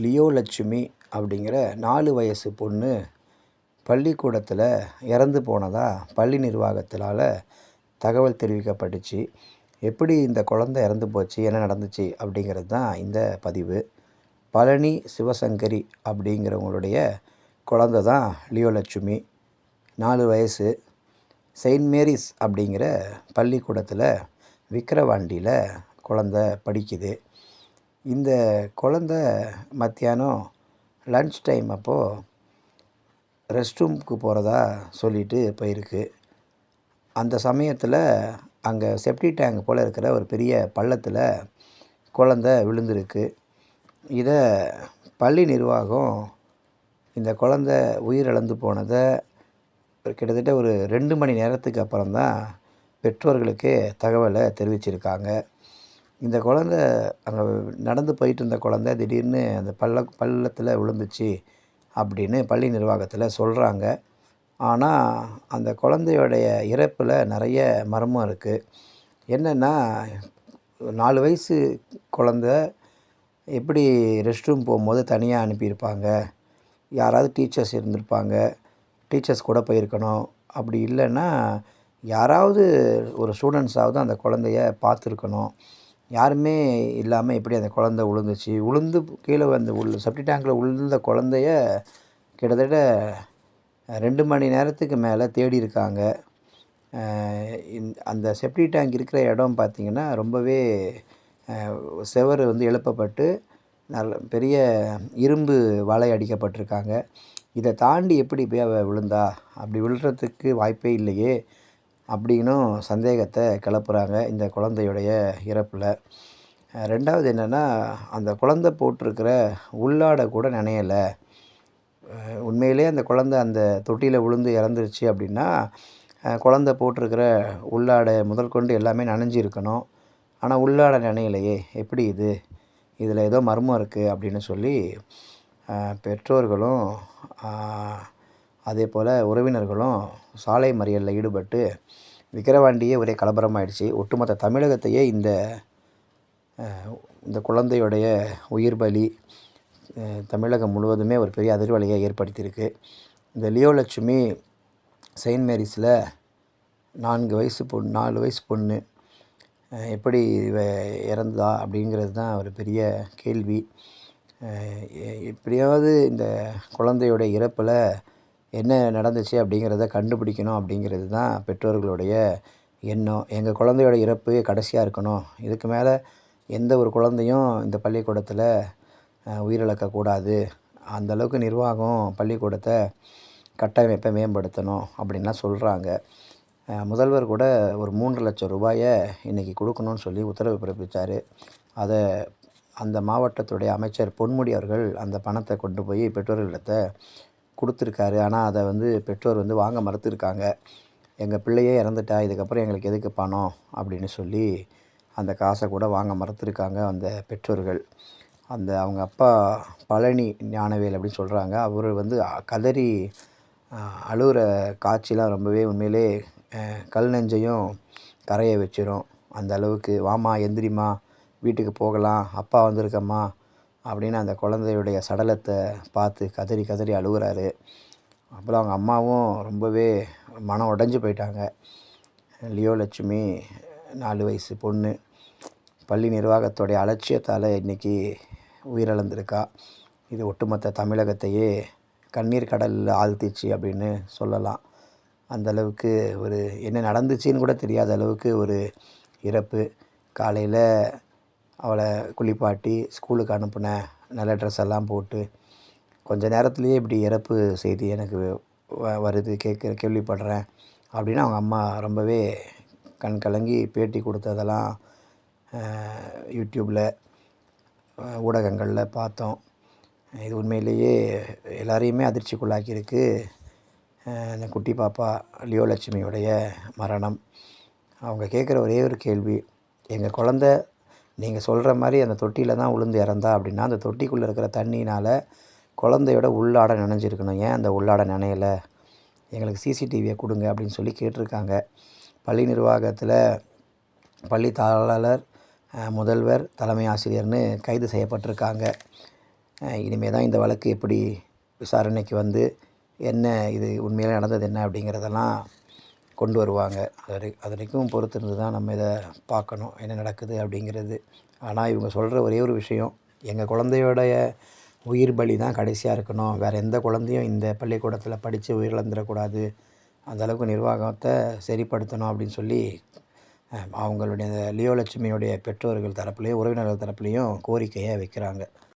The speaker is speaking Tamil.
லியோ லட்சுமி அப்படிங்கிற நாலு வயசு பொண்ணு பள்ளிக்கூடத்தில் இறந்து போனதாக பள்ளி நிர்வாகத்தினால் தகவல் தெரிவிக்கப்பட்டுச்சு. எப்படி இந்த குழந்த இறந்து போச்சு என்ன நடந்துச்சு அப்படிங்கிறது தான் இந்த பதிவு. பழனி சிவசங்கரி அப்படிங்கிறவங்களுடைய குழந்த தான் லியோ லட்சுமி நாலு வயசு. செயின்ட் மேரிஸ் அப்படிங்கிற பள்ளிக்கூடத்தில் விக்கிரவாண்டியில் குழந்த படிக்குது. இந்த குழந்த மத்தியானம் லன்ச் டைம் அப்போது ரெஸ்ட் ரூமுக்கு போகிறதா சொல்லிட்டு போயிருக்கு. அந்த சமயத்தில் அங்கே செப்டி டேங்க் போல் இருக்கிற ஒரு பெரிய பள்ளத்தில் குழந்த விழுந்திருக்கு. இதை பள்ளி நிர்வாகம் இந்த குழந்த உயிரிழந்து போனதை கிட்டத்தட்ட ஒரு ரெண்டு மணி நேரத்துக்கு அப்புறம் தான் பெற்றோர்களுக்கு தகவலை தெரிவிச்சிருக்காங்க. இந்த குழந்த அங்கே நடந்து போயிட்டு இருந்த குழந்த திடீர்னு அந்த பள்ள பள்ளத்தில் விழுந்துச்சு அப்படின்னு பள்ளி நிர்வாகத்தில் சொல்கிறாங்க ஆனால் அந்த குழந்தையோடைய இறப்பில் நிறைய மர்மம் இருக்குது என்னென்னா நாலு வயசு குழந்த எப்படி ரெஸ்ட் ரூம் போகும்போது தனியாக அனுப்பியிருப்பாங்க? யாராவது டீச்சர்ஸ் இருந்திருப்பாங்க டீச்சர்ஸ் கூட போயிருக்கணும். அப்படி இல்லைன்னா யாராவது ஒரு ஸ்டூடெண்ட்ஸாவது அந்த குழந்தைய பார்த்துருக்கணும். யாருமே இல்லாமல் எப்படி அந்த குழந்த விழுந்துச்சு விழுந்து கீழே வந்து உள் செப்டி டேங்கில் விழுந்த குழந்தைய கிட்டத்தட்ட ரெண்டு மணி நேரத்துக்கு மேலே தேடி இருக்காங்க. அந்த செப்டி டேங்க் இருக்கிற இடம் பார்த்திங்கன்னா ரொம்பவே செவர் வந்து எழுப்பப்பட்டு நல்ல பெரிய இரும்பு வலை அடிக்கப்பட்டிருக்காங்க. இதை தாண்டி எப்படி போய் அவள் விழுந்தா? அப்படி விழுறதுக்கு வாய்ப்பே இல்லையே. அப்படின்னும் சந்தேகத்தை கிளப்புறாங்க இந்த குழந்தையுடைய இறப்பில். ரெண்டாவது என்னென்னா அந்த குழந்த போட்டிருக்கிற உள்ளாடை கூட நினையலை. உண்மையிலே அந்த குழந்த அந்த தொட்டியில் விழுந்து இறந்துருச்சு அப்படின்னா குழந்த போட்டிருக்கிற உள்ளாடை முதல் கொண்டு எல்லாமே நனைஞ்சிருக்கணும். ஆனால் உள்ளாடை நினையலையே எப்படி இது? இதில் ஏதோ மர்மம் இருக்குது அப்படின்னு சொல்லி பெற்றோர்களும் அதே போல் உறவினர்களும் சாலை மறியலில் ஈடுபட்டு விக்கிரவாண்டியே ஒரே கலவரமாயிடுச்சு. ஒட்டுமொத்த தமிழகத்தையே இந்த இந்த குழந்தையுடைய உயிர் பலி தமிழகம் முழுவதுமே ஒரு பெரிய அதிர்வலையை ஏற்படுத்தியிருக்கு. இந்த லியோலட்சுமி செயின்ட் மேரிஸில் நான்கு வயசு பொண்ணு நாலு வயசு பொண்ணு எப்படி இவ இறந்தா அப்படிங்கிறது தான் ஒரு பெரிய கேள்வி. எப்படியாவது இந்த குழந்தையோட இறப்பில் என்ன நடந்துச்சு அப்படிங்கிறத கண்டுபிடிக்கணும் அப்படிங்கிறது தான் பெற்றோர்களுடைய எண்ணம். எங்கள் குழந்தையோட இறப்பு கடைசியாக இருக்கணும். இதுக்கு மேலே எந்த ஒரு குழந்தையும் இந்த பள்ளிக்கூடத்தில் உயிரிழக்கக்கூடாது அந்தளவுக்கு நிர்வாகம் பள்ளிக்கூடத்தை கட்டமைப்பை மேம்படுத்தணும் அப்படின்லாம் சொல்கிறாங்க முதல்வர் கூட ஒரு மூன்று லட்சம் ரூபாயை இன்றைக்கி கொடுக்கணும்னு சொல்லி உத்தரவு பிறப்பித்தார் அதை அந்த மாவட்டத்துடைய அமைச்சர் பொன்முடி அவர்கள் அந்த பணத்தை கொண்டு போய் பெற்றோர்களிடத்தை கொடுத்துருக்காரு. ஆனால் அதை வந்து பெற்றோர் வந்து வாங்க மறுத்துருக்காங்க. எங்கள் பிள்ளையே இறந்துட்டா இதுக்கப்புறம் எங்களுக்கு எதுக்கு பணம்? அப்படின்னு சொல்லி அந்த காசை கூட வாங்க மறுத்துருக்காங்க அந்த பெற்றோர்கள். அந்த அவங்க அப்பா பழனி ஞானவேல் அப்படின்னு சொல்கிறாங்க அவர் வந்து கதறி அழுகிற காட்சிலாம் ரொம்பவே உண்மையிலே கல் நெஞ்சையும் கரைய வச்சிரும். அந்த அளவுக்கு வாமா எந்திரிமா வீட்டுக்கு போகலாம். அப்பா வந்திருக்கம்மா அப்படின்னு அந்த குழந்தையுடைய சடலத்தை பார்த்து கதறி கதறி அழுகுறாரு. அப்புறம் அவங்க அம்மாவும் ரொம்பவே மனம் உடஞ்சி போயிட்டாங்க. லியோ லட்சுமி நாலு வயசு பொண்ணு பள்ளி நிர்வாகத்தோடைய அலட்சியத்தால் இன்றைக்கி உயிரிழந்திருக்கா. இது ஒட்டுமொத்த தமிழகத்தையே கண்ணீர் கடலில் ஆழ்த்திச்சு அப்படின்னு சொல்லலாம். அந்தளவுக்கு ஒரு என்ன நடந்துச்சுன்னு கூட தெரியாத அளவுக்கு ஒரு இறப்பு. காலையில் அவளை குளிப்பாட்டி ஸ்கூலுக்கு அனுப்பினேன் நல்ல ட்ரெஸ் எல்லாம் போட்டு கொஞ்ச நேரத்துலேயே இப்படி இறப்பு செய்தி எனக்கு வ வருது கேட்க கேள்விப்படுறேன் அப்படின்னு அவங்க அம்மா ரொம்பவே கண் கலங்கி பேட்டி கொடுத்ததெல்லாம் யூடியூப்பில் ஊடகங்களில் பார்த்தோம். இது உண்மையிலேயே எல்லாரையுமே அதிர்ச்சிக்குள்ளாக்கியிருக்கு. இந்த குட்டி பாப்பா லியோ லட்சுமியுடைய மரணம். அவங்க கேட்குற ஒரே ஒரு கேள்வி எங்கள் குழந்த நீங்கள் சொல்கிற மாதிரி அந்த தொட்டியில் தான் உளுந்து இறந்தா அப்படின்னா அந்த தொட்டிக்குள்ளே இருக்கிற தண்ணினால் குழந்தையோட உள்ளாட நினைஞ்சிருக்கணும். ஏன் அந்த உள்ளாட நினையலை? எங்களுக்கு சிசிடிவியை கொடுங்க அப்படின்னு சொல்லி கேட்டிருக்காங்க. பள்ளி நிர்வாகத்தில் பள்ளி தாளாளர் முதல்வர் தலைமை ஆசிரியர்னு கைது செய்யப்பட்டிருக்காங்க. இனிமேல் தான் இந்த வழக்கு எப்படி விசாரணைக்கு வந்து என்ன இது உண்மையிலே நடந்தது என்ன அப்படிங்கிறதெல்லாம் கொண்டு வருவாங்க. அது அதனைக்கும் வரைக்கும் பொறுத்திருந்து தான் நம்ம இதை பார்க்கணும். என்ன நடக்குது அப்படிங்கிறது. ஆனால் இவங்க சொல்கிற ஒரே ஒரு விஷயம் எங்கள் குழந்தையோடைய உயிர் பலி தான் கடைசியாக இருக்கணும். வேறு எந்த குழந்தையும் இந்த பள்ளிக்கூடத்தில் படித்து உயிரிழந்துடக்கூடாது. அந்தளவுக்கு நிர்வாகத்தை சரிப்படுத்தணும் அப்படின்னு சொல்லி அவங்களுடைய இந்த லியோ லட்சுமியுடைய பெற்றோர்கள் தரப்புலேயும் உறவினர்கள் தரப்புலேயும் கோரிக்கையை வைக்கிறாங்க.